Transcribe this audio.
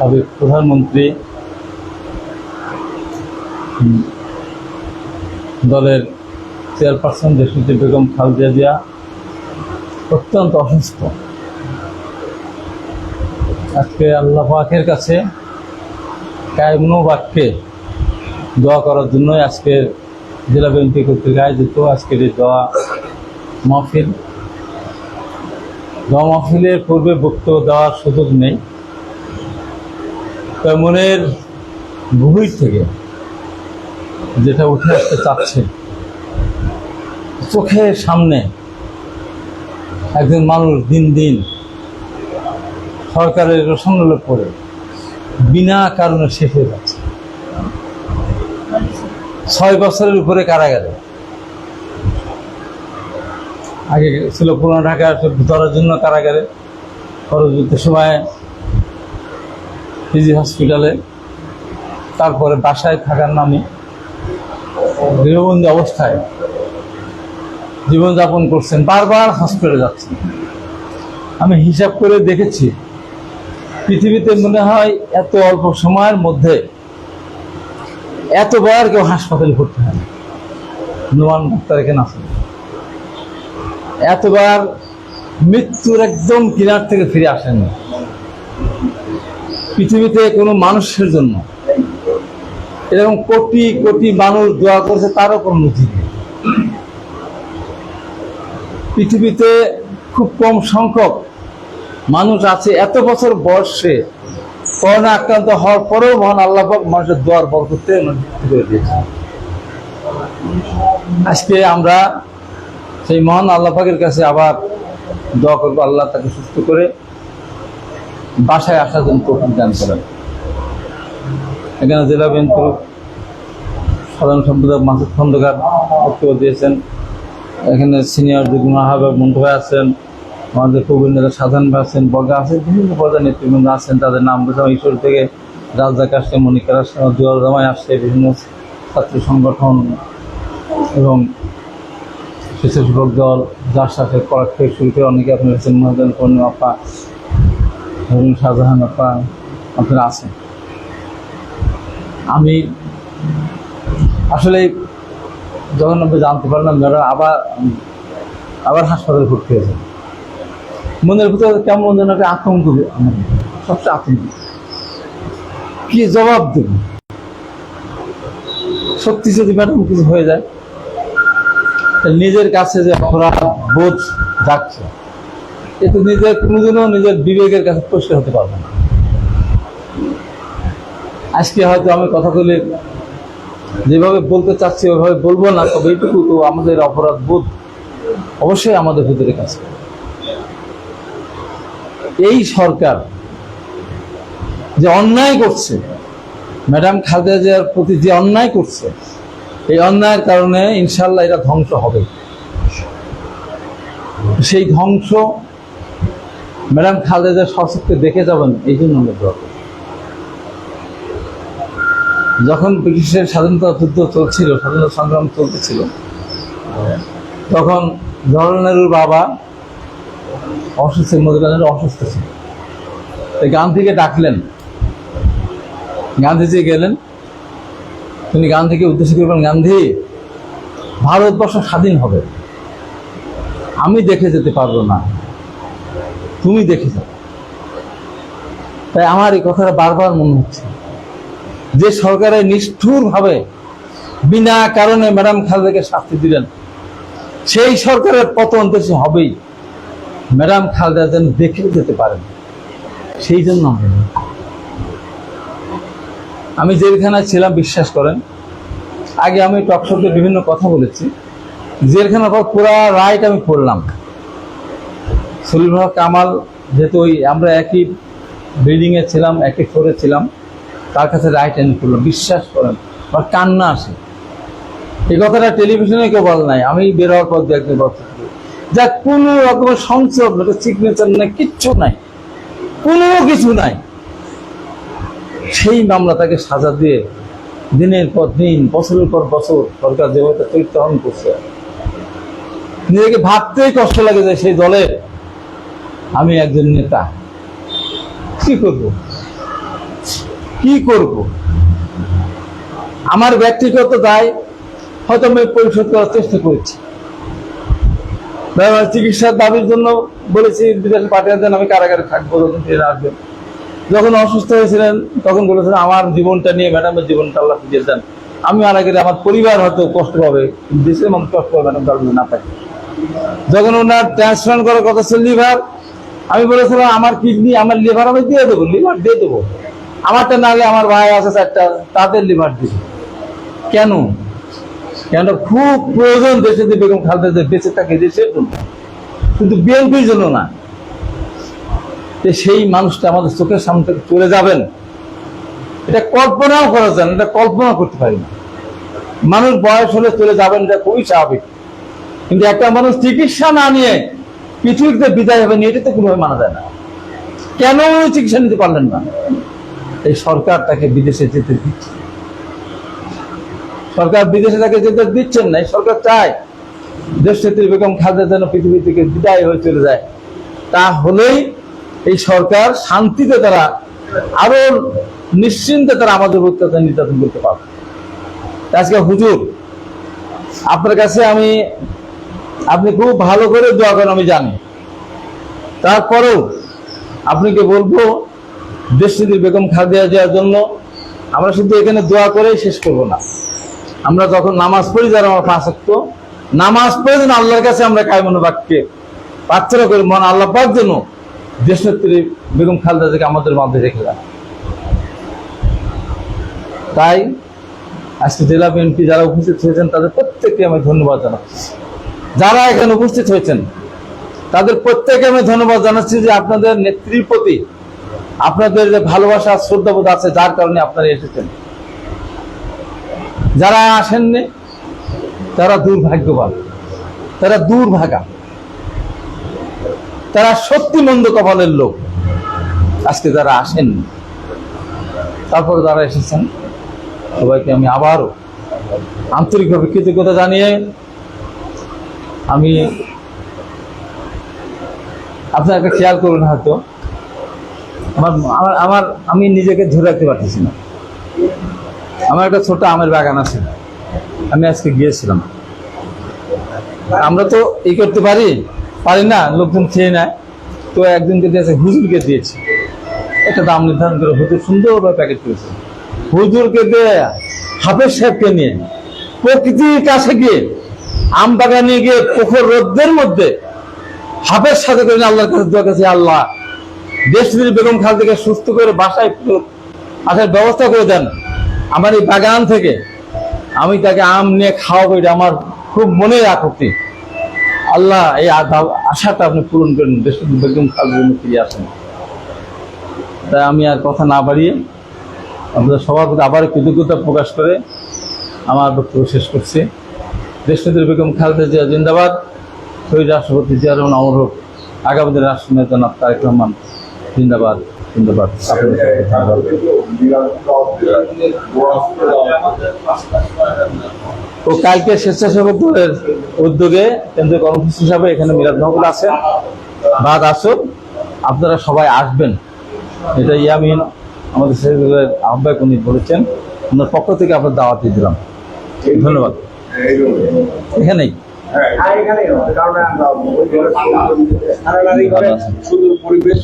সাবেক প্রধানমন্ত্রী দলের চেয়ারপারসন দেশনেত্রী বেগম খালেদা জিয়া অত্যন্ত অসুস্থ। আজকে আল্লাহ পাকের কাছে কায়মন বাক্যে দোয়া করার জন্যই আজকে জেলা বিএনপি কর্তৃক আয়োজিত আজকের এই দোয়া মাহফিল। দোয়া মাহফিলের পূর্বে বক্তব্য দেওয়ার সুযোগ নেই। তার মনের গভীর থেকে যেটা উঠে আসতে চাচ্ছে, চোখের সামনে একজন মানুষ দিন দিন সরকারের রসঙ্গলে পড়ে বিনা কারণে শেষ হয়ে যাচ্ছে। ছয় বছরের উপরে কারাগারে। আগে ছিল পুরনো ঢাকা ধরার জন্য কারাগারে। পরবর্তী সময় পিজি হসপিটালে তারপরে বাসায় থাকার নামে গৃহবন্দী অবস্থায় জীবনযাপন করছেন, বারবার হসপিটালে যাচ্ছেন। আমি হিসাব করে দেখেছি, পৃথিবীতে মনে হয় এত অল্প সময়ের মধ্যে এতবার কেউ হাসপাতালে ভর্তি হয় নোমান ডাক্তার এখানে আসেন এতবার মৃত্যুর একদম কিনার থেকে ফিরে আসেন পৃথিবীতে কোনো মানুষের জন্য। এরকম কোটি কোটি মানুষ দোয়া করছে তারও কোনো নথি নেই। পৃথিবীতে খুব কম সংখ্যক মানুষ আছে। এত বছর বয়সে করোনা আক্রান্ত হওয়ার পরেও মহান আল্লাহ মানুষের দোয়ার বর করতে করে দিয়েছে আজকে আমরা সেই মহান আল্লাহ পাকের কাছে আবার দোয়া করব। আল্লাহ তাকে সুস্থ করে বাসায় আসার জন্য তৌফিক দান করেন। এখানে জেলা বিএনপির সাধারণ সম্পাদক মাসুদ খন্দকার বক্তব্য দিয়েছেন। এখানে সিনিয়র যুগ্ম আহ্বায়ক ভাই আছেন আমাদের প্রবীণ নেতা সাধারণ আছেন, বগা আছেন, বিভিন্ন পর্যায়ের নেতৃবৃন্দ আছেন, তাদের নাম বোঝাম ঈশ্বর থেকে রাজ্জাক আসছে মনিকার আসছে দুয়ার জামাই আসছে, বিভিন্ন ছাত্র সংগঠন এবং স্বেচ্ছাসেবক দল, যার সাথে পড়ার থেকে শুরু করে অনেকে আপনি আছেন মহাজন পূর্ণিমা আপা ধরুন শাহজাহান আপা, আপনারা আছেন। আমি আসলে যখন আমি জানতে পারলাম আবার আবার হাসপাতালে ভর্তি হয়েছে। মনের ভিতরে কেমন যেন একটা আতঙ্ক, সবচেয়ে আতঙ্ক। কি জবাব দেব? সত্যি যদি ম্যাডাম কিছু হয়ে যায় নিজের কাছে যে অপরাধ বোধ যাচ্ছে। এ তো নিজের, কোনোদিনও নিজের বিবেকের কাছে পরিষ্কার হতে পারবে না। আজকে হয়তো আমি কথা কথাগুলি যেভাবে বলতে চাচ্ছি ওইভাবে বলব না, তবে এইটুকু তো আমাদের অপরাধ বোধ অবশ্যই আমাদের ভিতরে কাছে এই সরকার যে অন্যায় করছে, ম্যাডাম খালেদা জিয়ার প্রতি যে অন্যায় করছে, এই অন্যায়ের কারণে ইনশাল্লাহ এটা ধ্বংস হবে সেই ধ্বংস ম্যাডাম খালেদা সশক্তি দেখে যাবেন, এই জন্য আমরা। যখন ব্রিটিশের স্বাধীনতা যুদ্ধ চলছিল, স্বাধীনতা সংগ্রাম চলতেছিল, তখন জওয়াহরলাল নেহরুর বাবা অসুস্থ নেহরু অসুস্থ ছিল। তাই গান্ধীকে ডাকলেন। গান্ধীজি গেলেন। তিনি গান্ধীকে উদ্দেশ্য করে বলেন গান্ধী, ভারতবর্ষ স্বাধীন হবে। আমি দেখে যেতে পারব না। তুমি দেখে যাও। তাই আমার এই কথাটা বারবার মনে হচ্ছে। যে সরকারের নিষ্ঠুর ভাবে বিনা কারণে ম্যাডাম খালেদাকে শাস্তি দিলেন, সেই সরকারের পতন দেশে হবেই। ম্যাডাম খালেদা যেন দেখে যেতে পারেন। সেই জন্য আমি জেলখানায় ছিলাম, বিশ্বাস করেন। আগে আমি টকশপে বিভিন্ন কথা বলেছি। জেলখানার পর পুরা রাইট আমি পড়লাম। সলিল ভাই কামাল, যেহেতু ওই আমরা একই বিল্ডিংয়ে ছিলাম, একই ফ্লোরে ছিলাম, তার কাছে রাইট হ্যান্ড করল বিশ্বাস করেন, আমার কান্না আসে। এই কথাটা টেলিভিশনে কেউ বল নাই, আমি বের হওয়ার পর দু একদিন কথা যা কোনো রকমের সংসদ সিগনেচার নাই, কিচ্ছু নাই, কোনো কিছু নাই। সেই মামলা তাকে সাজা দিয়ে দিনের পর দিন, বছরের পর বছর সরকার যেভাবে চরিত্র হরণ করছে, নিজেকে ভাবতেই কষ্ট লাগে যে সেই দলে আমি একজন নেতা। কি করব? কি করব? আমার ব্যক্তিগত দায় হয়তো আমি পরিশোধ করার চেষ্টা করেছি। চিকিৎসার দাবির জন্য বলেছি, বিদেশে পাঠিয়ে দেন, আমি কারাগারে থাকব, যখন ফিরে আসবেন। যখন অসুস্থ হয়েছিলেন, তখন বলেছিলেন আমার জীবনটা নিয়ে ম্যাডামের জীবনটা আল্লাহ ফিরিয়ে দেন। আমি আর আমার পরিবার হয়তো কষ্ট পাবে, দেশের মানুষ কষ্ট পাবে তার না থাকে। যখন ওনার ট্রান্সপ্লান্ট করার কথা ছিল, লিভার আমি বলেছিলাম, আমার কিডনি, আমার লিভার আমি দিয়ে দেবো লিভার দিয়ে দেবো। আমারটা না হলে আমার ভাই আছে চারটা, তাদের লিভার দিব। কেন? কেন? খুব প্রয়োজন দেশে যে বেগম জিয়া বেঁচে থাকে দেশের জন্য। কিন্তু বিএনপির জন্য না। যে সেই মানুষটা আমাদের চোখের সামনে থেকে চলে যাবেন, এটা কল্পনাও করা যায় না, এটা কল্পনা করতে পারি না। মানুষ বয়স হলে চলে যাবেন, এটা খুবই স্বাভাবিক। কিন্তু একটা মানুষ চিকিৎসা না নিয়ে পৃথিবীতে বিদায় হবে এটা তো কোনোভাবে মানা যায় না। কেন চিকিৎসা নিতে পারলেন না? এই সরকার তাকে বিদেশে যেতে দিচ্ছে। সরকার বিদেশে তাকে যেতে দিচ্ছেন না সরকার চায় দেশ নেত্রী বেগম খালেদা যেন পৃথিবী থেকে বিদায় হয়ে চলে যায়। তা হলেই এই সরকার শান্তিতে তারা আরও নিশ্চিন্তে তারা আমাদের অত্যাচার নির্যাতন করতে পারবে। আজকে হুজুর, আপনার কাছে আমি আপনি খুব ভালো করে দোয়া করেন আমি জানি। তারপরেও আপনাকে বলব দেশনীতির বেগম খাদিয়া যাওয়ার জন্য আমরা শুধু এখানে দোয়া করেই শেষ করব না। আমরা যখন নামাজ পড়ি যারা আমার পাঁচ অক্ত, নামাজ পড়ে যেন আল্লাহর কাছে আমরা কায়মন বাক্যে প্রার্থনা করি মন আল্লাহ পাক যেন দেশনেত্রী বেগম খালেদা থেকে আমাদের মধ্যে রেখে দেন। তাই আজকে জেলা বিএনপি যারা উপস্থিত হয়েছেন তাদের প্রত্যেককে আমি ধন্যবাদ জানাচ্ছি। যারা এখানে উপস্থিত হয়েছেন, তাদের প্রত্যেকে আমি ধন্যবাদ জানাচ্ছি যে আপনাদের নেত্রীর প্রতি আপনাদের যে ভালোবাসা, শ্রদ্ধাবোধ আছে, যার কারণে আপনারা এসেছেন। যারা আসেননি, তারা দুর্ভাগ্যবান। তারা দুর্ভাগা। তারা সত্যি মন্দ কপালের লোক। আজকে যারা আসেননি তারপর যারা এসেছেন, সবাইকে আমি আবারও আন্তরিকভাবে কৃতজ্ঞতা জানিয়ে আমি আপনার একটা খেয়াল করুন হয়তো। আমার আমার আমার, আমি নিজেকে ধরে রাখতে পারতেছি না। আমার একটা ছোট আমের বাগান আছে। আমি আজকে গিয়েছিলাম। আমরা তো এই করতে পারি? পারি না, লোকজন খেয়ে নেয়। তো একজনকে দিয়েছে হুজুরকে দিয়েছি। একটা দাম নির্ধারণ করে হুজুর সুন্দরভাবে প্যাকেট করেছে। হুজুরকে দিয়ে হাফেজ সাহেবকে নিয়ে। প্রকৃতির কাছে গিয়ে আম বাগানে গিয়ে পুকুর রোদ্রের মধ্যে হাফেজ সাথে করে আল্লাহর কাছে দোয়া কাছে আল্লাহ, দেশ যদি বেগম খাল থেকে সুস্থ করে বাসায় আসার ব্যবস্থা করে দেন। আমার এই বাগান থেকে আমি তাকে আম নিয়ে খাওয়াবো, এটা আমার খুব মনের আপত্তি। আল্লাহ, এই আশাটা আপনি পূরণ করেন, দেশ বেগম খাল ফিরে আসেন। তাই আমি আর কথা না বাড়িয়ে আপনাদের সবার প্রতি আবার কৃতজ্ঞতা প্রকাশ করে আমার বক্তব্য শেষ করছি। দেশনেত্রী বেগম খালেদা জিয়া জিন্দাবাদ। শহীদ রাষ্ট্রপতি জিয়া রহমান অমর হোক। আগামী দিনের রাষ্ট্রনেতা জনাব তারেক রহমান জিন্দাবাদ জিন্দাবাদ। ও কালকে স্বেচ্ছাসেবক দলের উদ্যোগে কেন্দ্রীয় কর্মসূচি হিসাবে এখানে মিলাদ মহকুল আছে। বাদ আসুক আপনারা সবাই আসবেন। এটা ইয়ামিন, আমাদের সেক্রেটারির আহ্বায়ক উনি বলেছেন। ওনার পক্ষ থেকে আপনার দাওয়াত দিলাম। ধন্যবাদ। এখানেই? হ্যাঁ এখানেই কারণ শুধু ওই সুন্দর পরিবেশ।